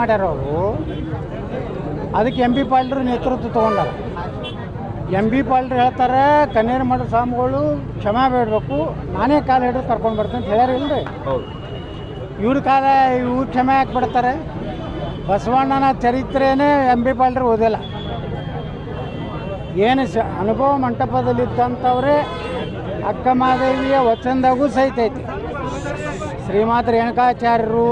ಮಾಡ್ಯಾರ ಅವರು ಅದಕ್ಕೆ ಎಂ ಬಿ ಪಾಲ್ರು ನೇತೃತ್ವ ತೊಗೊಂಡಾರ. ಎಂ ಬಿ ಪಾಲ್ರು ಹೇಳ್ತಾರೆ ಕನ್ನೇರ ಮಠ ಸ್ವಾಮಿಗಳು ಕ್ಷಮೆ ಬೇಡಬೇಕು ನಾನೇ ಕಾಲ ಹಿಡಿದು ಕರ್ಕೊಂಡು ಬರ್ತೇನೆ ಅಂತ ಹೇಳ್ಯಾರ ಇಲ್ರಿ? ಇವ್ರ ಕಾಲ ಇವ್ರು ಕ್ಷಮೆ ಹಾಕಿ ಬಿಡ್ತಾರೆ ಬಸವಣ್ಣನ ಚರಿತ್ರೆನೇ ಎಂ ಬಿ ಪಾಲ್ರು ಓದಿಲ್ಲ. ಏನು ಸ ಅನುಭವ ಮಂಟಪದಲ್ಲಿದ್ದಂಥವ್ರೆ ಅಕ್ಕ ಮಾದೇವಿಯ ವಚನದಾಗೂ ಸಹಿತ ಐತಿ. ಶ್ರೀಮಾತ ರೇಣುಕಾಚಾರ್ಯರು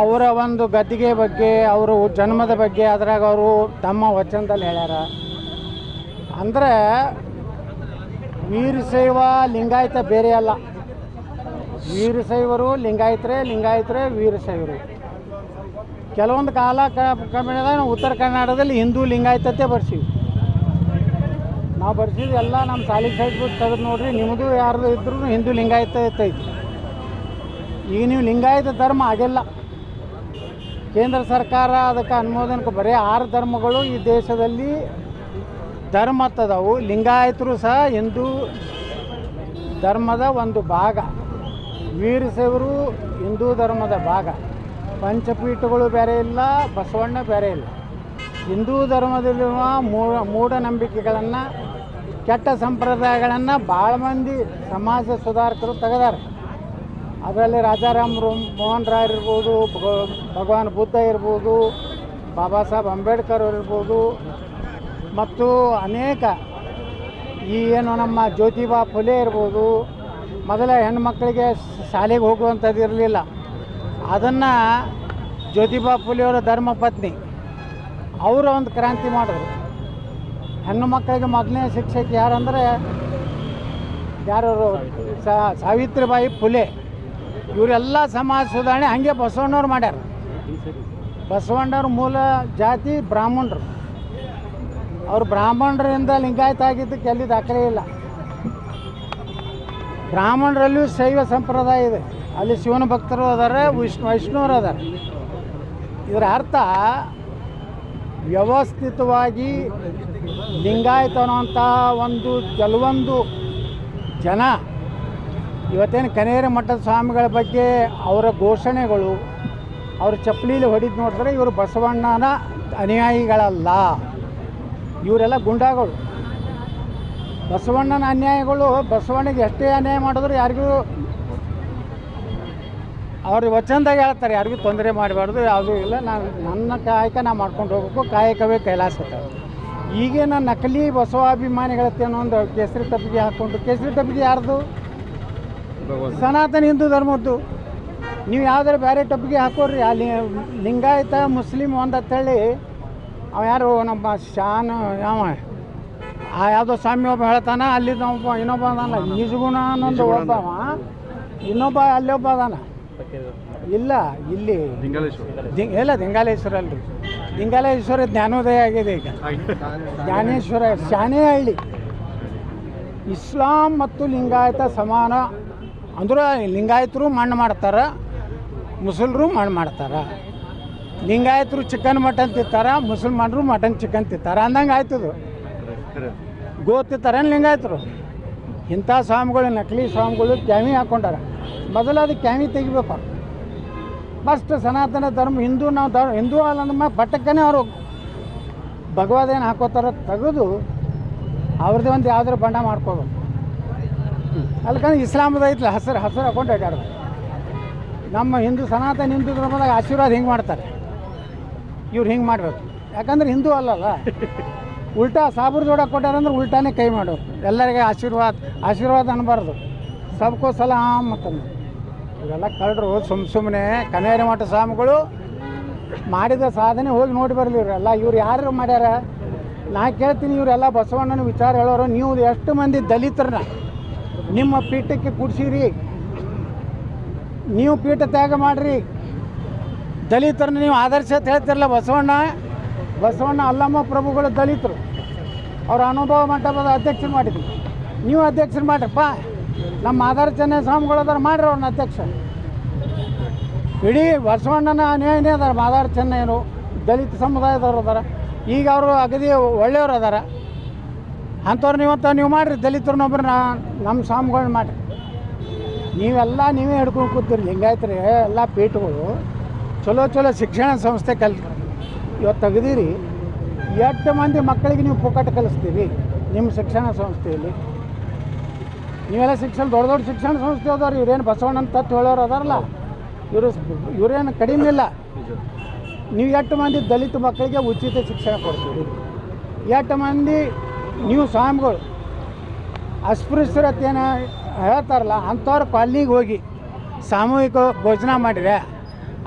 ಅವರ ಒಂದು ಗದ್ದಿಗೆ ಬಗ್ಗೆ, ಅವರ ಜನ್ಮದ ಬಗ್ಗೆ, ಅದ್ರಾಗ ಅವರು ತಮ್ಮ ವಚನದಲ್ಲಿ ಹೇಳ್ಯಾರ. ಅಂದರೆ ವೀರಶೈವ ಲಿಂಗಾಯತ ಬೇರೆ ಅಲ್ಲ. ವೀರಶೈವರು ಲಿಂಗಾಯಿತರೇ ಲಿಂಗಾಯಿತರೇ ವೀರಶೈವರು. ಕೆಲವೊಂದು ಕಾಲ ಕಮ್ಮಿದಾಗ ಉತ್ತರ ಕರ್ನಾಟಕದಲ್ಲಿ ಹಿಂದೂ ಲಿಂಗಾಯತತೆ ಬರ್ಸೀವಿ. ನಾವು ಬರ್ಸಿದ್ದು ಎಲ್ಲ ನಮ್ಮ ಸಾಲಿ ಸೈಡ್ ಬಿಟ್ಟು ತೆಗೆದು ನೋಡ್ರಿ ನಿಮ್ಮದು ಯಾರ್ದು ಇದ್ರೂ ಹಿಂದೂ ಲಿಂಗಾಯತ ಇತ್ತೈತಿ ಈಗ ನೀವು ಲಿಂಗಾಯತ ಧರ್ಮ ಆಗಿಲ್ಲ. ಕೇಂದ್ರ ಸರ್ಕಾರ ಅದಕ್ಕೆ ಅನುಮೋದನೆ ಬರೀ ಆರು ಧರ್ಮಗಳು ಈ ದೇಶದಲ್ಲಿ ಧರ್ಮ ಹತ್ತದವು ಲಿಂಗಾಯತರು ಸಹ ಹಿಂದೂ ಧರ್ಮದ ಒಂದು ಭಾಗ. ವೀರಶೈವರು ಹಿಂದೂ ಧರ್ಮದ ಭಾಗ. ಪಂಚಪೀಠಗಳು ಬೇರೆ ಇಲ್ಲ, ಬಸವಣ್ಣ ಬೇರೆ ಇಲ್ಲ. ಹಿಂದೂ ಧರ್ಮದಲ್ಲಿರುವ ಮೂಢ, ಮೂಢನಂಬಿಕೆಗಳನ್ನು, ಕೆಟ್ಟ ಸಂಪ್ರದಾಯಗಳನ್ನು ಭಾಳ ಮಂದಿ ಸಮಾಜ ಸುಧಾರಕರು ತೆಗೆದಾರೆ. ಅದರಲ್ಲಿ ರಾಜಾರಾಮ್ ಮೋಹನ್ ರಾಯ್ ಇರ್ಬೋದು, ಭಗ- ಭಗವಾನ್ ಬುದ್ಧ ಇರ್ಬೋದು, ಬಾಬಾ ಸಾಹೇಬ್ ಅಂಬೇಡ್ಕರ್ ಇರ್ಬೋದು. ಮತ್ತು ಅನೇಕ ಈ ಏನು ನಮ್ಮ ಜ್ಯೋತಿಬಾ ಫುಲೆ ಇರ್ಬೋದು. ಮೊದಲ ಹೆಣ್ಮಕ್ಳಿಗೆ ಶಾಲೆಗೆ ಹೋಗುವಂಥದ್ದು ಇರಲಿಲ್ಲ. ಅದನ್ನು ಜ್ಯೋತಿಬಾ ಫುಲೆಯವರ ಧರ್ಮ ಪತ್ನಿ, ಅವರು ಒಂದು ಕ್ರಾಂತಿ ಮಾಡಿದ್ರು. ಹೆಣ್ಣು ಮಕ್ಕಳಿಗೆ ಮೊದಲನೇ ಶಿಕ್ಷಕಿ ಯಾರಂದರೆ ಯಾರು ಸಾವಿತ್ರಿಬಾಯಿ ಫುಲೆ. ಇವರೆಲ್ಲ ಸಮಾಜ ಸುಧಾರಣೆ ಹಂಗೆ ಬಸವಣ್ಣವ್ರು ಮಾಡ್ಯಾರ. ಬಸವಣ್ಣವ್ರ ಮೂಲ ಜಾತಿ ಬ್ರಾಹ್ಮಣರು. ಅವ್ರು ಬ್ರಾಹ್ಮಣರಿಂದ ಲಿಂಗಾಯತ ಆಗಿದ್ದಕ್ಕೆ ಎಲ್ಲಿ ದಾಖಲೆ ಇಲ್ಲ. ಬ್ರಾಹ್ಮಣರಲ್ಲಿಯೂ ಶೈವ ಸಂಪ್ರದಾಯ ಇದೆ. ಅಲ್ಲಿ ಶಿವನ ಭಕ್ತರು ಅದಾರೆ, ವಿಷ್ಣು ವೈಷ್ಣವರು ಅದಾರೆ. ಇದರ ಅರ್ಥ ವ್ಯವಸ್ಥಿತವಾಗಿ ಲಿಂಗಾಯತ ಅನ್ನುವಂಥ ಒಂದು ಕೆಲವೊಂದು ಜನ ಇವತ್ತೇನು ಕನೇರ ಮಠದ ಸ್ವಾಮಿಗಳ ಬಗ್ಗೆ ಅವರ ಘೋಷಣೆಗಳು, ಅವರು ಚಪ್ಪಲಿಲಿ ಹೊಡಿದು ನೋಡಿದ್ರೆ ಇವರು ಬಸವಣ್ಣನ ಅನುಯಾಯಿಗಳಲ್ಲ. ಇವರೆಲ್ಲ ಗುಂಡಾಗಳು. ಬಸವಣ್ಣನ ಅನ್ಯಾಯಗಳು, ಬಸವಣ್ಣಗೆ ಎಷ್ಟೇ ಅನ್ಯಾಯ ಮಾಡಿದ್ರು ಯಾರಿಗೂ ಅವ್ರ ವಚನದಾಗ ಹೇಳ್ತಾರೆ, ಯಾರಿಗೂ ತೊಂದರೆ ಮಾಡಬಾರ್ದು, ಯಾವುದೂ ಇಲ್ಲ. ನಾನು ನನ್ನ ಕಾಯಕ ನಾ ಮಾಡ್ಕೊಂಡು ಹೋಗ್ಬೇಕು, ಕಾಯಕವೇ ಕೈಲಾಸ ಈಗೇನ ನಕಲಿ ಬಸವಾಭಿಮಾನಿಗಳತ್ತೇನೋ ಒಂದು ಕೇಸರಿ ತಪ್ಪಿಗೆ ಹಾಕ್ಕೊಂಡು, ಕೇಸರಿ ತಪ್ಪಿಗೆ ಯಾರ್ದು? ಸನಾತನ ಹಿಂದೂ ಧರ್ಮದ್ದು. ನೀವು ಯಾವ್ದಾರು ಬೇರೆ ಟಪ್ಪಿಗೆ ಹಾಕೋರಿ ಅಲ್ಲಿ ಲಿಂಗಾಯತ ಮುಸ್ಲಿಂ ಒಂದು ಅಂತೇಳಿ ಅವ ಯಾರು ನಮ್ಮ ಶಾನ್ ಯಾವ ಆ ಯಾವುದೋ ಸ್ವಾಮಿ ಒಬ್ಬ ಹೇಳ್ತಾನ ಅಲ್ಲಿ ಒಬ್ಬ ಇನ್ನೊಬ್ಬ ಅದಾನ ನಿಜಗುಣ ಅನ್ನೊಂದು ಒಬ್ಬವ ಇನ್ನೊಬ್ಬ ಅಲ್ಲಿ ಒಬ್ಬ ಅದಾನ. ಇಲ್ಲ ಇಲ್ಲಿ ಇಲ್ಲ ದಿಂಗಾಲೇಶ್ವರ ಅಲ್ರಿ. ದಿಂಗಾಲೇಶ್ವರ ಜ್ಞಾನೋದಯ ಆಗಿದೆ ಈಗ. ಜ್ಞಾನೇಶ್ವರ ಶಾನೇಹಳ್ಳಿ ಇಸ್ಲಾಂ ಮತ್ತು ಲಿಂಗಾಯತ ಸಮಾನ ಅಂದ್ರೆ ಲಿಂಗಾಯತರು ಮಣ್ಣು ಮಾಡ್ತಾರೆ, ಮುಸಲ್ರು ಮಣ್ಣು ಮಾಡ್ತಾರೆ. ಲಿಂಗಾಯತರು ಚಿಕನ್ ಮಟನ್ ತಿಂತಾರೆ ಮುಸಲ್ಮಾನರು ಮಟನ್ ಚಿಕನ್ ತಿಂತಾರೆ. ಅಂದಂಗೆ ಆಯ್ತದು ಗೋ ತಿಂತಾರೆ ಲಿಂಗಾಯತರು? ಇಂಥ ಸ್ವಾಮಿಗಳು, ನಕಲಿ ಸ್ವಾಮಿಗಳು ಕ್ಯಾಮಿ ಹಾಕ್ಕೊಂಡಾರ ಮೊದಲು ಅದು ಕ್ಯಾಮಿ ತೆಗಿಬೇಕು. ಫಸ್ಟ್ ಸನಾತನ ಧರ್ಮ, ಹಿಂದೂ ನಾವು ಧರ್ಮ, ಹಿಂದೂ ಅಲ್ಲ ನಮ್ಮ ಬಟ್ಟಕ್ಕನೇ ಅವರು ಭಗವದೇನು ಹಾಕೋತಾರ ತೆಗೆದು ಅವ್ರದ್ದೇ ಒಂದು ಯಾವ್ದಾರು ಬಣ್ಣ ಮಾಡ್ಕೋಬೇಕು. ಅಲ್ಕಂದ್ರೆ ಇಸ್ಲಾಮದ ಐತ್ಲ, ಹಸಿರು ಹಸಿರು ಹಾಕೊಂಡು ನಮ್ಮ ಹಿಂದೂ ಸನಾತನ ಹಿಂದೂ ಧರ್ಮದಾಗ ಆಶೀರ್ವಾದ ಹಿಂಗೆ ಮಾಡ್ತಾರೆ. ಇವ್ರು ಹಿಂಗೆ ಮಾಡಬೇಕು. ಯಾಕಂದ್ರೆ ಹಿಂದೂ ಅಲ್ಲಲ್ಲ. ಉಲ್ಟಾ ಸಾಬ್ರ ಜೋಡ ಕೊಟ್ಟಾರಂದ್ರೆ ಉಲ್ಟಾನೇ ಕೈ ಮಾಡೋರು. ಎಲ್ಲರಿಗೆ ಆಶೀರ್ವಾದ ಆಶೀರ್ವಾದ ಅನ್ಬಾರ್ದು. ಸಬ್ಕೋ ಸಲಾಮ್ ಅಂತಂದು. ಇವೆಲ್ಲ ಕಳ್ಳರು ಸುಮ್ಮ ಸುಮ್ಮನೆ ಕನೇರಿ ಮಠ ಸ್ವಾಮಿಗಳು ಮಾಡಿದ ಸಾಧನೆ ಹೋಗಿ ನೋಡಿ ಬರಲಿ ಇವರೆಲ್ಲ. ಇವ್ರು ಯಾರು ಮಾಡ್ಯಾರ? ನಾ ಕೇಳ್ತೀನಿ ಇವರೆಲ್ಲ ಬಸವಣ್ಣನ ವಿಚಾರ ಹೇಳೋರು. ನೀವು ಎಷ್ಟು ಮಂದಿ ದಲಿತರನ್ನ ನಿಮ್ಮ ಪೀಠಕ್ಕೆ ಕೂಡಿಸಿರಿ. ನೀವು ಪೀಠ ತ್ಯಾಗ ಮಾಡಿರಿ. ದಲಿತರನ್ನ ನೀವು ಆದರ್ಶ ಅಂತ ಹೇಳ್ತಿರಲ್ಲ ಬಸವಣ್ಣ? ಬಸವಣ್ಣ ಅಲ್ಲಮ್ಮ ಪ್ರಭುಗಳು ದಲಿತರು. ಅವ್ರ ಅನುಭವ ಮಂಟಪದ ಅಧ್ಯಕ್ಷರು ಮಾಡಿದ್ರು. ನೀವು ಅಧ್ಯಕ್ಷರು ಮಾಡ್ರಪ್ಪ ನಮ್ಮ ಆಧಾರ ಚೆನ್ನೈ ಸ್ವಾಮಿಗಳು ಅದಾರ, ಮಾಡ್ರಿ ಅವ್ರನ್ನ ಅಧ್ಯಕ್ಷ. ಇಡೀ ಬಸವಣ್ಣನ ಅನ್ಯಾಯನೇ ಅದಾರ ಮಾದಾರ ಚೆನ್ನೈರು ದಲಿತ ಸಮುದಾಯದವ್ರು ಅದಾರ. ಈಗ ಅವರು ಅಗದಿ ಒಳ್ಳೆಯವ್ರು ಅದಾರ. ಅಂಥವ್ರು ನೀವಂತ ನೀವು ಮಾಡಿರಿ ದಲಿತರನ್ನೊಬ್ಬರನ್ನ ನಮ್ಮ ಸ್ವಾಮಿಗಳನ್ನ ಮಾಡಿರಿ. ನೀವೆಲ್ಲ ನೀವೇ ಹಿಡ್ಕೊಂಡು ಕೂತೀರಿ ಲಿಂಗಾಯತ್ರಿ ಎಲ್ಲ ಪೀಠಗಳು ಚಲೋ ಚಲೋ ಶಿಕ್ಷಣ ಸಂಸ್ಥೆ ಕಲ್ ಇವತ್ತು ತೆಗೆದಿರಿ. ಎಷ್ಟು ಮಂದಿ ಮಕ್ಕಳಿಗೆ ನೀವು ಪುಕ್ಕಟ ಕಲಿಸ್ತೀರಿ ನಿಮ್ಮ ಶಿಕ್ಷಣ ಸಂಸ್ಥೆಯಲ್ಲಿ? ನೀವೆಲ್ಲ ಶಿಕ್ಷಣ, ದೊಡ್ಡ ದೊಡ್ಡ ಶಿಕ್ಷಣ ಸಂಸ್ಥೆ ಅದಾವ್ರಿ. ಇವ್ರೇನು ಬಸವಣ್ಣನ ಅಂತ ಹೇಳೋರು ಅದಾರಲ್ಲ? ಇವರು ಇವರೇನು ಕಡಿಮೆ ಇಲ್ಲ. ನೀವು ಎಷ್ಟು ಮಂದಿ ದಲಿತ ಮಕ್ಕಳಿಗೆ ಉಚಿತ ಶಿಕ್ಷಣ ಕೊಡ್ತೀರಿ? ಎಷ್ಟು ಮಂದಿ ನೀವು ಸ್ವಾಮಿಗಳು ಅಸ್ಪೃಶ್ಯರತೇನ ಹೇಳ್ತಾರಲ್ಲ ಅಂಥವ್ರ ಕಾಲನಿಗೆ ಹೋಗಿ ಸಾಮೂಹಿಕ ಭೋಜನ ಮಾಡಿದ್ರೆ,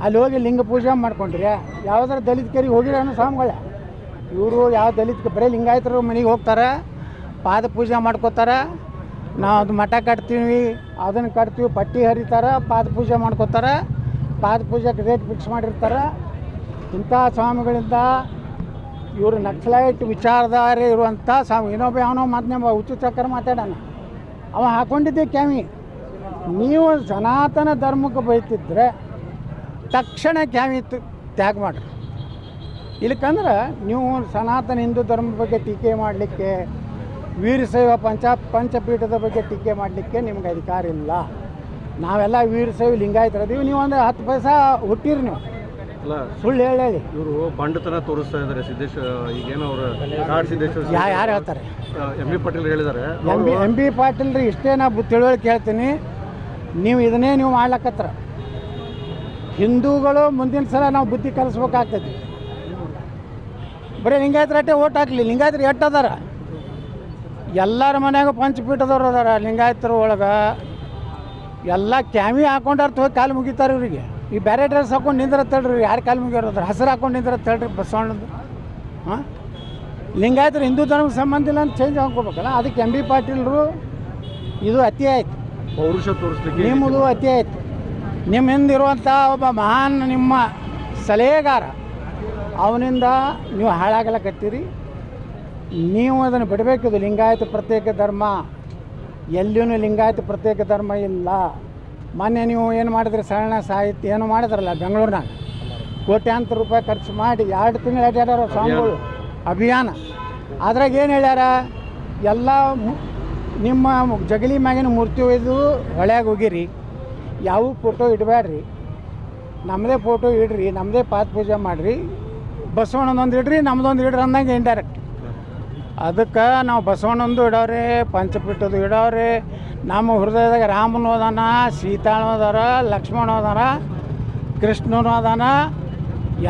ಅಲ್ಲಿ ಹೋಗಿ ಲಿಂಗ ಪೂಜೆ ಮಾಡ್ಕೊಂಡ್ರೆ, ಯಾವ್ದಾರು ದಲಿತ ಕೇರಿಗೆ ಅನ್ನೋ ಸ್ವಾಮಿಗಳೇ? ಇವರು ಯಾವ ದಲಿತ ಬರೀ ಲಿಂಗಾಯತರು ಮನೆಗೆ ಹೋಗ್ತಾರೆ, ಪಾದ ಪೂಜೆ ಮಾಡ್ಕೋತಾರೆ, ನಾವು ಅದು ಮಠ ಕಟ್ತೀವಿ, ಅದನ್ನು ಕಟ್ತೀವಿ, ಪಟ್ಟಿ ಹರಿತಾರೆ, ಪಾದ ಪೂಜೆ ಮಾಡ್ಕೋತಾರೆ, ಪಾದ ಪೂಜೆಗೆ ರೇಟ್ ಫಿಕ್ಸ್ ಮಾಡಿರ್ತಾರೆ. ಇಂಥ ಸ್ವಾಮಿಗಳಿಂದ ಇವರು ನಕ್ಸಲೈಟ್ ವಿಚಾರಧಾರೆ ಇರುವಂಥ ಏನೋ ಇನ್ನೊಬ್ಬ ಅವನೋ ಮಾತನ್ನ ಚಕ್ರ ಮಾತಾಡೋಣ. ಅವ ಹಾಕೊಂಡಿದ್ದೆ ಕ್ಯಾಮಿ. ನೀವು ಸನಾತನ ಧರ್ಮಕ್ಕೆ ಬೈತಿದ್ರೆ ತಕ್ಷಣ ಕ್ಯಾಮಿ ತ್ಯಾಗ ಮಾಡಿರಿ. ಇಲ್ಲಕಂದ್ರೆ ನೀವು ಸನಾತನ ಹಿಂದೂ ಧರ್ಮದ ಬಗ್ಗೆ ಟೀಕೆ ಮಾಡಲಿಕ್ಕೆ ವೀರಶೈವ ಪಂಚ ಪಂಚಪೀಠದ ಬಗ್ಗೆ ಟೀಕೆ ಮಾಡಲಿಕ್ಕೆ ನಿಮ್ಗೆ ಅಧಿಕಾರ ಇಲ್ಲ. ನಾವೆಲ್ಲ ವೀರಶೈವ ಲಿಂಗಾಯತರದೀವಿ ನೀವು ಒಂದು ಹತ್ತು ಪೈಸಾ ಹುಟ್ಟಿರಿ ನೀವು. ಅಲ್ಲ ಸುಳ್ಳು ಹೇಳಿ ಇವರು ಬಂಡತನ ತೋರಿಸ್ತಾ ಇದ್ದಾರೆ ಸಿದ್ದೇಶ್ವರ ಈಗೇನು ಅವರು ಕಾಡ್ ಸಿದ್ದೇಶ್ವರ ಯಾರು ಹೇಳ್ತಾರೆ? ಎಂ ಬಿ ಪಾಟೀಲ್ ಹೇಳಿದ್ದಾರೆ. M B M B Patil ರೀ ಇಷ್ಟೇ ನಾ ಬು- ತಿಳುವಳಿಕೆ ಹೇಳ್ತೀನಿ. ನೀವು ಇದನ್ನೇ ನೀವು ಮಾಡ್ಲಕತ್ರ. ಹಿಂದೂಗಳು ಮುಂದಿನ ಸಲ ನಾವು ಬುದ್ಧಿ ಕಲಿಸ್ಬೇಕಾಗ್ತೈತಿ ಬರೀ ಲಿಂಗಾಯತರಟ್ಟೆ ಓಟ್ ಹಾಕ್ಲಿ ಲಿಂಗಾಯತರು ಎಟ್ಟದಾರ ಅದಾರ? ಎಲ್ಲರ ಮನ್ಯಾಗ ಪಂಚಪೀಠದವ್ರು ಅದಾರ ಲಿಂಗಾಯತರ ಒಳಗೆ. ಎಲ್ಲ ಕ್ಯಾಮಿ ಹಾಕೊಂಡಾರ ಹೋಗಿ ಕಾಲು ಮುಗಿತಾರೆ ಇವರಿಗೆ. ಈ ಬೇರೆ ಡ್ರೆಸ್ ಹಾಕೊಂಡು ನಿಂದ್ರ ತಡ್ರಿ ಯಾರು ಕಾಲು ಮುಗಿಯೋರು ಹಸಿರು ಹಾಕೊಂಡು ನಿಂದ್ರ ತಡ್ರಿ ಬಸವಣ್ಣದು. ಹಾಂ? ಲಿಂಗಾಯತರು ಹಿಂದೂ ಧರ್ಮಕ್ಕೆ ಸಂಬಂಧ ಇಲ್ಲ ಅಂತ ಚೇಂಜ್ ಹಾಕೋಬೇಕಲ್ಲ ಅದಕ್ಕೆ ಎಂ ಬಿ ಪಾಟೀಲ್ರು ಇದು ಅತಿ ಆಯ್ತು. ಪೌರುಷ ತೋರಿಸ್ಲಿಕ್ಕೆ ನಿಮ್ಮದು ಅತಿ ಆಯ್ತು. ನಿಮ್ಮ ಹಿಂದಿರುವಂಥ ಒಬ್ಬ ಮಹಾನ್ ನಿಮ್ಮ ಸಲಹೆಗಾರ ಅವನಿಂದ ನೀವು ಹಾಳಾಗಲಕತ್ತೀರಿ ನೀವು ಅದನ್ನು ಬಿಡಬೇಕಿದು ಲಿಂಗಾಯತ ಪ್ರತ್ಯೇಕ ಧರ್ಮ. ಎಲ್ಲಿಯೂ ಲಿಂಗಾಯತ ಪ್ರತ್ಯೇಕ ಧರ್ಮ ಇಲ್ಲ. ಮೊನ್ನೆ ನೀವು ಏನು ಮಾಡಿದ್ರಿ? ಸರಣ ಸಾಹಿತ್ಯ ಏನು ಮಾಡಿದ್ರಲ್ಲ ಬೆಂಗಳೂರಿನಾಗ? ಕೋಟ್ಯಾಂತರ ರೂಪಾಯಿ ಖರ್ಚು ಮಾಡಿ ಎರಡು ತಿಂಗಳು ಅಡ್ಡಾಡ್ಯಾರ ಸ್ವಾಮಿಗಳು. ಅಭಿಯಾನ. ಅದ್ರಾಗ ಏನು ಹೇಳ್ಯಾರ? ಎಲ್ಲ ನಿಮ್ಮ ಜಗಲಿ ಮ್ಯಾಗಿನ ಮೂರ್ತಿ ಒಯ್ದು ಹೊಳ್ಯಾಗ ಹೋಗಿರಿ. ಯಾವ ಫೋಟೋ ಇಡಬೇಡ್ರಿ ನಮ್ಮದೇ ಫೋಟೋ ಇಡ್ರಿ ನಮ್ಮದೇ ಪಾತ್ ಪೂಜೆ ಮಾಡಿರಿ. ಬಸವಣ್ಣನೊಂದು ಇಡ್ರಿ, ನಮ್ದೊಂದು ಇಡ್ರಿ ಅಂದಂಗೆ ಇಂಡೈರೆಕ್ಟ್ ಅದಕ್ಕೆ ನಾವು ಬಸವಣ್ಣಂದು ಇಡವ್ರಿ ಪಂಚಪೀಠದ್ದು ಇಡವ್ರಿ. ನಮ್ಮ ಹೃದಯದಾಗ ರಾಮನು ಅದಾನ ಸೀತಾಳು ಅದಾರ ಲಕ್ಷ್ಮಣ ಅದಾರ ಕೃಷ್ಣನು ಅದಾನ.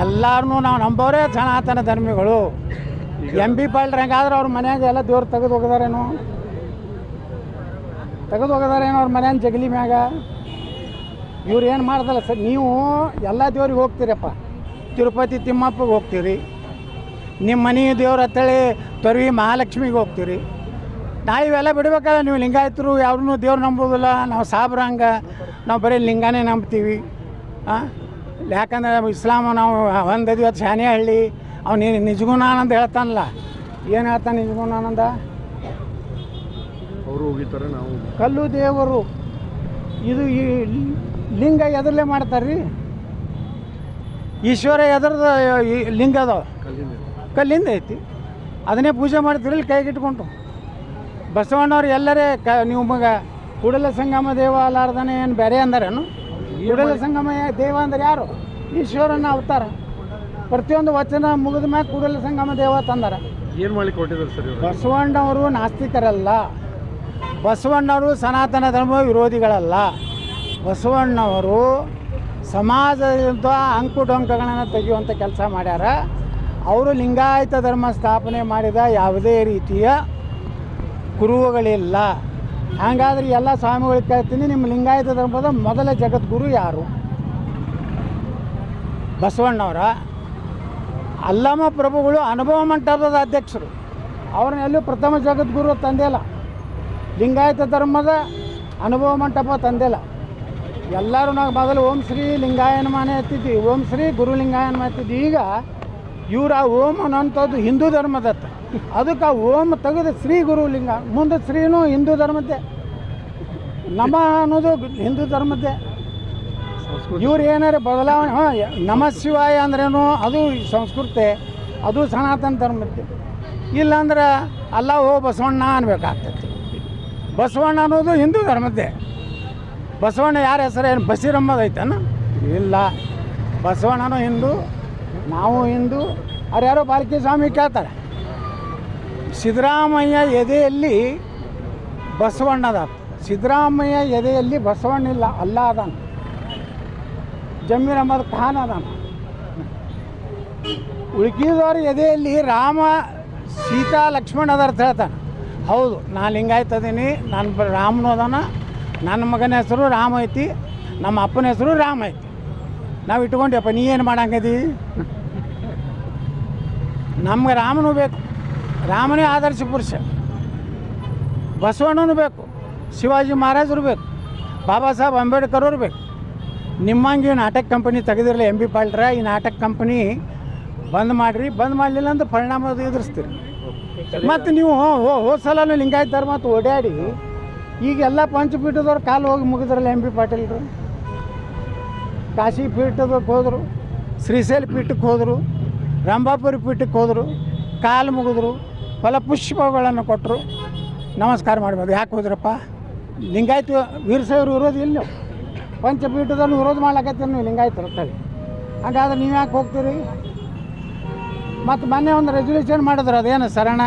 ಎಲ್ಲರೂ ನಾವು ನಂಬೋರೇ ಸನಾತನ ಧರ್ಮಿಗಳು. ಎಂ ಬಿ ಪಾಲ್ಟ್ರ್ ಹೆಂಗಾದ್ರೆ ಅವ್ರ ಮನ್ಯಾಗ ಎಲ್ಲ ದೇವ್ರು ತೆಗೆದು ಹೋಗಿದಾರೇನು. ತೆಗೆದು ಹೋಗದಾರೇನು ಅವ್ರ ಮನೆಯನ್ನು ಜಗಲಿ ಮ್ಯಾಗ. ಇವ್ರು ಏನು ಮಾಡ್ದಲ್ಲ ಸರ್ ನೀವು ಎಲ್ಲ ದೇವ್ರಿಗೆ ಹೋಗ್ತೀರಪ್ಪ. ತಿರುಪತಿ ತಿಮ್ಮಪ್ಪಗೆ ಹೋಗ್ತೀರಿ. ನಿಮ್ಮ ಮನೆ ದೇವ್ರ ಅಂತೇಳಿ ತೊರವಿ ಮಹಾಲಕ್ಷ್ಮಿಗೆ ಹೋಗ್ತೀರಿ. ನಾವು ಇವೆಲ್ಲ ಬಿಡ್ಬೇಕಲ್ಲ ನೀವು ಲಿಂಗಾಯತರು ಯಾರನ್ನೂ ದೇವ್ರು ನಂಬೋದಿಲ್ಲ ನಾವು ಸಾಬ್ರಂಗ ನಾವು ಬರೀ ಲಿಂಗನೇ ನಂಬ್ತೀವಿ. ಹಾಂ ಯಾಕಂದ್ರೆ ಇಸ್ಲಾಮ ನಾವು ಒಂದು ಇವತ್ತು ಶಾನೆಹಳ್ಳಿ ಅವ್ನು ನಿಜಗುಣಾನಂದ ಹೇಳ್ತಾನಲ್ಲ. ಏನು ಹೇಳ್ತಾನೆ ನಿಜಗುಣಾನಂದ ಅವರು ಹೋಗಿತಾರೆ ನಾವು ಕಲ್ಲು ದೇವರು. ಇದು ಈ ಲಿಂಗ ಎದರಲ್ಲೇ ಮಾಡ್ತಾರ್ರಿ? ಈಶ್ವರ ಎದ್ರದ ಲಿಂಗ ಅದಾವ? ಕಲ್ಲಿಂದ ಐತಿ. ಅದನ್ನೇ ಪೂಜೆ ಮಾಡಿದ್ರಲ್ಲಿ ಕೈಗಿಟ್ಕೊಂಡು. ಬಸವಣ್ಣವ್ರು ಎಲ್ಲರೇ ಕ ನೀವು ಮಗ ಕೂಡಲ ಸಂಗಮ ದೇವ ಅಲ್ಲಾರ್ದಾನೆ ಏನು ಬೇರೆ ಅಂದರೇನು? ಕೂಡಲ ಸಂಗಮ ದೇವ ಅಂದ್ರೆ ಯಾರು? ಈಶ್ವರನ ಅವತಾರ. ಪ್ರತಿಯೊಂದು ವಚನ ಮುಗಿದ ಮ್ಯಾಗ ಕೂಡಲ ಸಂಗಮ ದೇವ ತಂದಾರ. ಏನು ಮಾಡಿ ಕೊಟ್ಟಿದ್ರು ಸರ್ ಬಸವಣ್ಣವರು ನಾಸ್ತಿಕರಲ್ಲ. ಬಸವಣ್ಣವರು ಸನಾತನ ಧರ್ಮ ವಿರೋಧಿಗಳಲ್ಲ. ಬಸವಣ್ಣವರು ಸಮಾಜದ ಅಂಕುಡೊಂಕಗಳನ್ನು ತೆಗೆಯುವಂಥ ಕೆಲಸ ಮಾಡ್ಯಾರ. ಅವರು ಲಿಂಗಾಯತ ಧರ್ಮ ಸ್ಥಾಪನೆ ಮಾಡಿದ ಯಾವುದೇ ರೀತಿಯ ಗುರುಗಳಿಲ್ಲ ಹಾಗಾದ್ರೆ ಎಲ್ಲ ಸ್ವಾಮಿಗಳು ಕೇಳ್ತೀನಿ, ನಿಮ್ಮ ಲಿಂಗಾಯತ ಧರ್ಮದ ಮೊದಲ ಜಗದ್ಗುರು ಯಾರು? ಬಸವಣ್ಣವರ? ಅಲ್ಲಮ ಪ್ರಭುಗಳು ಅನುಭವ ಮಂಟಪದ ಅಧ್ಯಕ್ಷರು. ಅವ್ರನ್ನೆಲ್ಲೂ ಪ್ರಥಮ ಜಗದ್ಗುರು ತಂದಿಲ್ಲ ಲಿಂಗಾಯತ ಧರ್ಮದ ಅನುಭವ ಮಂಟಪ ತಂದಿಲ್ಲ ಎಲ್ಲರೂ ನಾವು ಮೊದಲು ಓಂ ಶ್ರೀ ಲಿಂಗಾಯನ ಮಾನೆ ಎತ್ತಿದ್ವಿ ಓಂ ಶ್ರೀ ಗುರು ಲಿಂಗಾಯನ ಎತ್ತಿದ್ವಿ ಈಗ ಇವ್ರು ಆ ಓಮ್ ಅನ್ನೋಂಥದ್ದು ಹಿಂದೂ ಧರ್ಮದತ್ತ. ಅದಕ್ಕೆ ಆ ಓಮ್ ತೆಗೆದು ಶ್ರೀ ಗುರು ಲಿಂಗ ಮುಂದೆ ಶ್ರೀನೂ ಹಿಂದೂ ಧರ್ಮದ್ದೇ. ನಮ ಅನ್ನೋದು ಹಿಂದೂ ಧರ್ಮದ್ದೇ. ಇವ್ರು ಏನಾರು ಬದಲಾವಣೆ ಹಾಂ ನಮ ಶಿವಾಯ ಅಂದ್ರೇನು ಅದು ಸಂಸ್ಕೃತಿ ಅದು ಸನಾತನ ಧರ್ಮದ್ದು. ಇಲ್ಲಾಂದ್ರೆ ಅಲ್ಲ ಓ ಬಸವಣ್ಣ ಅನ್ಬೇಕಾಗ್ತೈತಿ ಬಸವಣ್ಣ ಅನ್ನೋದು ಹಿಂದೂ ಧರ್ಮದ್ದೇ. ಬಸವಣ್ಣ ಯಾರ ಹೆಸರು ಏನು ಬಸಿರಮ್ಮದ ಐತನ ಇಲ್ಲ. ಬಸವಣ್ಣನೂ ಹಿಂದೂ ನಾವು ಹಿಂದೂ, ಅವ್ರು ಯಾರೋ ಬಾಲಕಿ ಸ್ವಾಮಿ ಕೇಳ್ತಾರೆ. ಸಿದ್ದರಾಮಯ್ಯ ಎದೆಯಲ್ಲಿ ಬಸವಣ್ಣದ ಸಿದ್ದರಾಮಯ್ಯ ಎದೆಯಲ್ಲಿ ಬಸವಣ್ಣ ಇಲ್ಲ ಅಲ್ಲ ಅದಾನ ಜಮೀರ್ ಅಹಮದ್ ಖಾನ್ ಅದಾನ ಉಳ್ಕಿದವ್ರ ಎದೆಯಲ್ಲಿ ರಾಮ, ಸೀತಾ, ಲಕ್ಷ್ಮಣ ಅದ ಅಂತ ಹೇಳ್ತಾನೆ. ಹೌದು, ನಾನು ಹಿಂಗಾಯ್ತದೀನಿ ನಾನು ರಾಮನು ಅದಾನ. ನನ್ನ ಮಗನ ಹೆಸರು ರಾಮ ಐತಿ, ನಮ್ಮ ಅಪ್ಪನ ಹೆಸರು ರಾಮ ಐತಿ. ನಾವು ಇಟ್ಕೊಂಡೆಪ್ಪ ನೀ ಏನು ಮಾಡಂಗದಿ? ನಮ್ಗೆ ರಾಮನು ಬೇಕು. ರಾಮನೇ ಆದರ್ಶ ಪುರುಷ. ಬಸವಣ್ಣನೂ ಬೇಕು. ಶಿವಾಜಿ ಮಹಾರಾಜರು ಬೇಕು. ಬಾಬಾ ಸಾಹೇಬ್ ಅಂಬೇಡ್ಕರ್ ಅವರು ಬೇಕು. ನಿಮ್ಮಂಗೆ ನಾಟಕ ಕಂಪನಿ ತೆಗೆದಿರಲಿ ಎಂ ಬಿ ಪಾಲ್ಟ್ರ, ಈ ನಾಟಕ ಕಂಪನಿ ಬಂದ್ ಮಾಡಿರಿ. ಬಂದ್ ಮಾಡಲಿಲ್ಲ ಅಂದ್ರೆ ಪರಿಣಾಮ ಎದುರಿಸ್ತೀರಿ. ಮತ್ತು ನೀವು ಹೋ ಸಲ ಲಿಂಗಾಯತ ಧರ್ಮ ಓಡಾಡಿ ಈಗೆಲ್ಲ ಪಂಚಪೀಠದವ್ರು ಕಾಲು ಹೋಗಿ ಮುಗಿದ್ರಲ್ಲ ಎಂ ಬಿ ಪಾಟೀಲ್ರು? ಕಾಶಿ ಪೀಠದಕ್ಕೆ ಹೋದರು, ಶ್ರೀಶೈಲ ಪೀಠಕ್ಕೆ ಹೋದರು, ರಂಭಾಪುರಿ ಪೀಠಕ್ಕೆ ಹೋದರು, ಕಾಲು ಮುಗಿದ್ರು ಫಲಪುಷ್ಪಗಳನ್ನು ಕೊಟ್ಟರು. ನಮಸ್ಕಾರ ಮಾಡಬೇಕು ಯಾಕೆ ಹೋದ್ರಪ್ಪ? ಲಿಂಗಾಯತ ವೀರಸೈವ್ರು ಇರೋದು ಇಲ್ಲ ನೀವು? ಪಂಚಪೀಠದಲ್ಲಿ ವಿರೋಧ ಮಾಡ್ಲಕತ್ತೀರಿ ನೀವು ಲಿಂಗಾಯತ ಹಂಗಾದ್ರೆ ಹಾಗಾದ್ರೆ ನೀವು ಯಾಕೆ ಹೋಗ್ತೀರಿ? ಮತ್ತು ಮೊನ್ನೆ ಒಂದು ರೆಸಲ್ಯೂಷನ್ ಮಾಡಿದ್ರು, ಅದೇನು ಶರಣ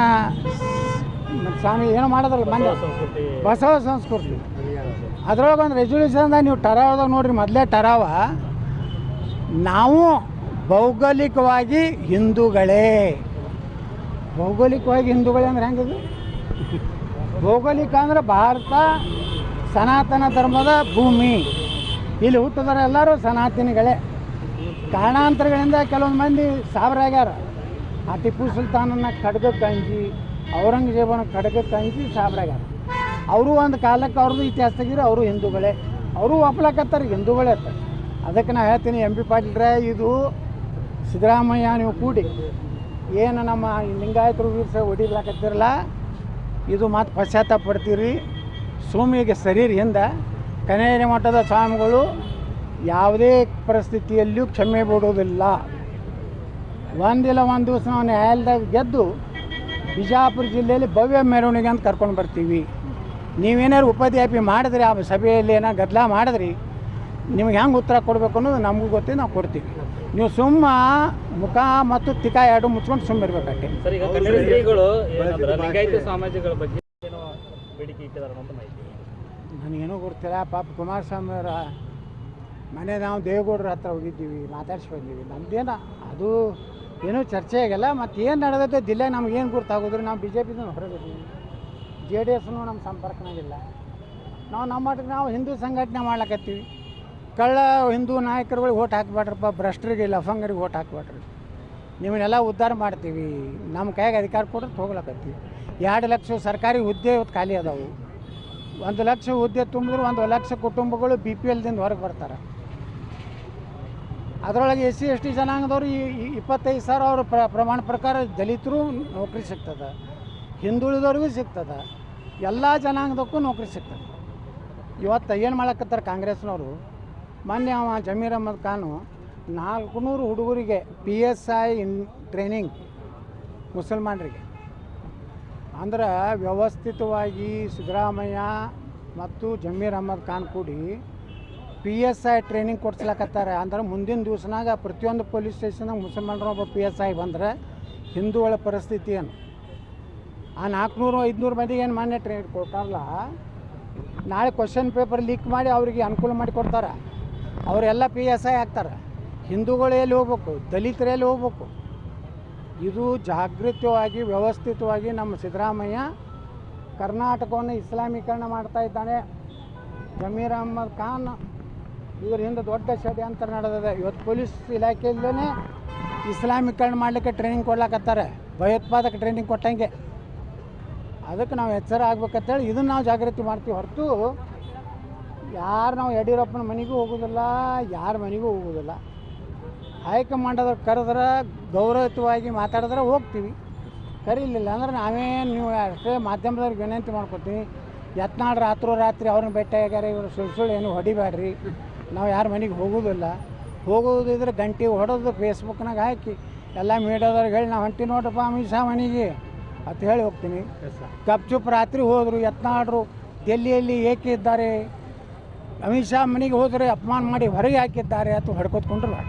ಸ್ವಾಮಿ ಏನು ಮಾಡಿದ್ರಲ್ಲ ಮೊನ್ನೆ? ಬಸವ ಸಂಸ್ಕೃತಿ. ಅದ್ರೊಳಗೆ ಒಂದು ರೆಸೊಲ್ಯೂಷನ್ದಾಗ ನೀವು ಟರಾವದಾಗ ನೋಡ್ರಿ, ಮೊದಲೇ ಟರಾವ ನಾವು ಭೌಗೋಳಿಕವಾಗಿ ಹಿಂದೂಗಳೇ. ಭೌಗೋಳಿಕವಾಗಿ ಹಿಂದೂಗಳೇ ಅಂದ್ರೆ ಹೆಂಗದು ಭೌಗೋಳಿಕ ಅಂದ್ರೆ ಭಾರತ, ಸನಾತನ ಧರ್ಮದ ಭೂಮಿ. ಇಲ್ಲಿ ಹುಟ್ಟಿದ್ರೆ ಎಲ್ಲರೂ ಸನಾತನಿಗಳೇ. ಕಾರಣಾಂತರಗಳಿಂದ ಕೆಲವೊಂದು ಮಂದಿ ಸಾವಿರಾಗ್ಯಾರ. ಆ ಟಿಪ್ಪು ಸುಲ್ತಾನನ ಖಡ್ಗಕ್ಕೆ ಅಂಜಿ ಔರಂಗಜೇಬನ ಖಡ್ಗಕ್ಕೆ ಅಂಜಿ ಸಾವಿರಾಗ್ಯಾರ. ಅವರು ಒಂದು ಕಾಲಕ್ಕೆ ಅವ್ರದ್ದು ಇತಿಹಾಸ ಅವರು ಹಿಂದೂಗಳೇ. ಅವರು ಒಪ್ಲಾಕತ್ತಾರೆ, ಹಿಂದೂಗಳೇ ಅಂತ ಅದಕ್ಕೆ ನಾ ಹೇಳ್ತೀನಿ, ಎಂ ಪಿ ಪಾಟೀಲ್ರೆ, ಇದು ಸಿದ್ದರಾಮಯ್ಯ ನೀವು ಕೂಡಿ. ಏನು ನಮ್ಮ ಲಿಂಗಾಯತರು ವೀರ್ಸ ಹೊಡಿಲಾಕತ್ತಿರಲ್ಲ ಇದು ಮಾತು ಪಶ್ಚಾತ್ತಾಪ ಪಡ್ತೀರಿ. ಸೋಮಿಗೆ ಸರೀರಿ ಹಿಂದೆ, ಕನೇರಿ ಮಠದ ಸ್ವಾಮಿಗಳು ಯಾವುದೇ ಪರಿಸ್ಥಿತಿಯಲ್ಲಿಯೂ ಕ್ಷಮೆ ಬಿಡೋದಿಲ್ಲ ಒಂದಿಲ್ಲ ಒಂದು ದಿವಸ ನಾವು ನ್ಯಾಯಾಲಯದಾಗ ಗೆದ್ದು ಬಿಜಾಪುರ ಜಿಲ್ಲೆಯಲ್ಲಿ ಭವ್ಯ ಮೆರವಣಿಗೆ ಅಂತ ಕರ್ಕೊಂಡು ಬರ್ತೀವಿ. ನೀವೇನಾದ್ರು ಉಪಾಧ್ಯಾಪಿ ಮಾಡಿದ್ರಿ ಆ ಸಭೆಯಲ್ಲಿ ಏನೋ ಗದ್ದಲ ಮಾಡಿದ್ರಿ ನಿಮ್ಗೆ ಹೆಂಗೆ ಉತ್ತರ ಕೊಡಬೇಕು ಅನ್ನೋದು ನಮಗೂ ಗೊತ್ತಿದೆ ನಾವು ಕೊಡ್ತೀವಿ. ನೀವು ಸುಮ್ಮ ಮುಖ ಮತ್ತು ತಿಕ ಎರಡು ಮುಚ್ಕೊಂಡು ಸುಮ್ಮಿರ್ಬೇಕಟ್ಟೆ ಸರ್ ಈಗ ಕನ್ನಡ ಶ್ರೀಗಳು ಏನಂದ್ರೆ ಲಿಂಗಾಯತ ಸಮಾಜಗಳ ಬಗ್ಗೆ ಏನೋ ಬೇಡಿಕೆ ಇಟ್ಟಿದಾರ ಅಂತ ಮಾಹಿತಿ. ನನಗೇನೂ ಗೊತ್ತಿಲ್ಲ ಪಾಪ ಕುಮಾರಸ್ವಾಮಿ ಅವರ ಮನೆ ನಾವು ದೇವೇಗೌಡರ ಹತ್ರ ಹೋಗಿದ್ದೀವಿ ಮಾತಾಡ್ಸಿ ಬಂದೀವಿ ನಮ್ದೇನ ಅದು ಏನೂ ಚರ್ಚೆ ಆಗಲ್ಲ ಮತ್ತು ಏನು ನಡೆದೈತೆ ಜಿಲ್ಲೆ ಏನು ಗುರ್ತಾಗೋದ್ರೆ ನಾವು ಬಿ ಜೆ ಪಿದಿಂದ ಹೊರಗಿದ್ದೀವಿ ಜೆ ಡಿ ಎಸ್ನು ನಮ್ಮ ಸಂಪರ್ಕನಾಗಿಲ್ಲ. ನಾವು ನಮ್ಮ ಮಟ್ಟಿಗೆ ನಾವು ಹಿಂದೂ ಸಂಘಟನೆ ಮಾಡ್ಲಕತ್ತೀವಿ. ಕಳ್ಳ ಹಿಂದೂ ನಾಯಕರುಗಳಿಗೆ ಓಟ್ ಹಾಕ್ಬೇಡ್ರಪ್ಪ, ಭ್ರಷ್ಟರಿಗೆ, ಲಫಂಗರಿಗೆ ಓಟ್ ಹಾಕ್ಬೇಡ್ರಿ. ನಿಮ್ಮನ್ನೆಲ್ಲ ಉದ್ಧಾರ ಮಾಡ್ತೀವಿ. ನಮ್ಮ ಕೈಗೆ ಅಧಿಕಾರ ಕೊಟ್ಟರೆ ಹೋಗ್ಲಕತ್ತೀವಿ ಎರಡು ಲಕ್ಷ ಸರ್ಕಾರಿ ಹುದ್ದೆ ಇವತ್ತು ಖಾಲಿ ಅದಾವು. ಒಂದು ಲಕ್ಷ ಹುದ್ದೆ ತುಂಬಿದ್ರೆ ಒಂದು ಲಕ್ಷ ಕುಟುಂಬಗಳು ಬಿ ಪಿ ಎಲ್ದಿಂದ ಹೊರಗೆ ಬರ್ತಾರೆ. ಅದರೊಳಗೆ ಎಸ್ ಸಿ, ಎಸ್ ಟಿ ಜನಾಂಗದವ್ರು ಈ ಇಪ್ಪತ್ತೈದು ಸಾವಿರ ಅವ್ರ ಪ್ರ, ಪ್ರಮಾಣ ಪ್ರಕಾರ ದಲಿತರು ನೌಕರಿ ಸಿಗ್ತದೆ. ಹಿಂದುಳಿದವ್ರಿಗೂ ಸಿಗ್ತದೆ. ಎಲ್ಲ ಜನಾಂಗದಕ್ಕೂ ನೌಕರಿ ಸಿಗ್ತದೆ. ಇವತ್ತು ಏನು ಮಾಡಕತ್ತಾರೆ ಕಾಂಗ್ರೆಸ್ನವರು? ಮೊನ್ನೆ ಅವ ಜಮೀರ್ ಅಹಮದ್ ಖಾನು ನಾಲ್ಕುನೂರು ಹುಡುಗರಿಗೆ P S I in training ಮುಸಲ್ಮಾನರಿಗೆ. ಅಂದ್ರೆ ವ್ಯವಸ್ಥಿತವಾಗಿ ಸಿದ್ದರಾಮಯ್ಯ ಮತ್ತು ಜಮೀರ್ ಅಹಮದ್ ಖಾನ್ ಕೂಡಿ ಪಿ ಎಸ್ ಐ ಟ್ರೈನಿಂಗ್ ಕೊಡ್ಸ್ಲಕತ್ತಾರೆ. ಅಂದ್ರೆ ಮುಂದಿನ ದಿವಸನಾಗ ಪ್ರತಿಯೊಂದು ಪೊಲೀಸ್ ಸ್ಟೇಷನಾಗ ಮುಸಲ್ಮಾನರು ಒಬ್ಬ ಪಿ ಎಸ್ ಐ ಬಂದರೆ ಹಿಂದೂಗಳ ಪರಿಸ್ಥಿತಿ ಏನು? ಆ ನಾಲ್ಕುನೂರು, ಐದುನೂರು ಮಂದಿಗೆ ಏನು ಮಾನ್ಯ ಟ್ರೈನ್ ಕೊಟ್ಟಾರಲ್ಲ ನಾಳೆ ಕ್ವಶನ್ ಪೇಪರ್ ಲೀಕ್ ಮಾಡಿ ಅವರಿಗೆ ಅನುಕೂಲ ಮಾಡಿ ಕೊಡ್ತಾರೆ. ಅವರೆಲ್ಲ ಪಿ ಎಸ್ ಐ ಆಗ್ತಾರೆ ಹಿಂದೂಗಳು ಎಲ್ಲಿ ಹೋಗ್ಬೇಕು? ದಲಿತರು ಎಲ್ಲಿ ಹೋಗ್ಬೇಕು. ಇದು ಜಾಗೃತವಾಗಿ, ವ್ಯವಸ್ಥಿತವಾಗಿ ನಮ್ಮ ಸಿದ್ದರಾಮಯ್ಯ ಕರ್ನಾಟಕವನ್ನು ಇಸ್ಲಾಮೀಕರಣ ಮಾಡ್ತಾ ಇದ್ದಾನೆ. ಜಮೀರ್ ಅಹಮ್ಮದ್ ಖಾನ್ ಇವ್ರ ಹಿಂದೆ ದೊಡ್ಡ ಷಡ್ಯಂತ್ರ ನಡೆದಿದೆ. ಇವತ್ತು ಪೊಲೀಸ್ ಇಲಾಖೆಯಲ್ಲೇ ಇಸ್ಲಾಮೀಕರಣ ಮಾಡಲಿಕ್ಕೆ ಟ್ರೈನಿಂಗ್ ಕೊಡ್ಲಾಕತ್ತಾರೆ. ಭಯೋತ್ಪಾದಕ ಟ್ರೈನಿಂಗ್ ಕೊಟ್ಟಂಗೆ. ಅದಕ್ಕೆ ನಾವು ಎಚ್ಚರ ಆಗ್ಬೇಕಂತೇಳಿ ಇದನ್ನು ನಾವು ಜಾಗೃತಿ ಮಾಡ್ತೀವಿ. ಹೊರತು ಯಾರು ನಾವು ಯಡಿಯೂರಪ್ಪನ ಮನೆಗೂ ಹೋಗೋದಿಲ್ಲ, ಯಾರ ಮನೆಗೂ ಹೋಗೋದಿಲ್ಲ. ಹೈಕಮಾಂಡದವ್ರು ಕರೆದ್ರೆ ಗೌರವಯುತವಾಗಿ ಮಾತಾಡಿದ್ರೆ ಹೋಗ್ತೀವಿ. ಕರೀಲಿಲ್ಲ ಅಂದ್ರೆ ನಾವೇನು ನೀವು ಅಷ್ಟೇ ಮಾಧ್ಯಮದವ್ರಿಗೆ ವಿನಂತಿ ಮಾಡ್ಕೊತೀವಿ ಯತ್ನಾಳ್ ರಾತ್ರೋ ರಾತ್ರಿ ಅವ್ರನ್ನ ಭೇಟಿಯಾಗ್ಯಾರ ಇವರು ಸುಳ್ಳು ಸುಳ್ಳು ಏನು ಹೊಡಿಬೇಡ್ರಿ ನಾವು ಯಾರ ಮನೆಗೆ ಹೋಗೋದಿಲ್ಲ. ಹೋಗೋದಿದ್ರೆ ಗಂಟೆ ಹೊಡೆದು ಫೇಸ್ಬುಕ್ನಾಗ ಹಾಕಿ. ಎಲ್ಲ ಮೀಡಿಯಾದವ್ರಿಗೆ ಹೇಳಿ, ನಾವು ಹೊಂಟಿ ನೋಡ್ರಪ್ಪ ಅಮಿತ್ ಶಾ ಮನೆಗೆ. ಅಂತ ಹೇಳಿ ಹೋಗ್ತೀನಿ. ಗಪ್ಚುಪ್ ರಾತ್ರಿ ಹೋದರು ಯತ್ನಾಡ್ರು ಡೆಲ್ಲಿಯಲ್ಲಿ ಏಕೆ ಇದ್ದಾರೆ? ಅಮಿತ್ ಶಾ ಮನೆಗೆ ಹೋದರೆ ಅಪಮಾನ ಮಾಡಿ ಹೊರಗೆ ಹಾಕಿದ್ದಾರೆ ಅಥವಾ ಹೊಡ್ಕೊತ್ಕೊಂಡ್ರು.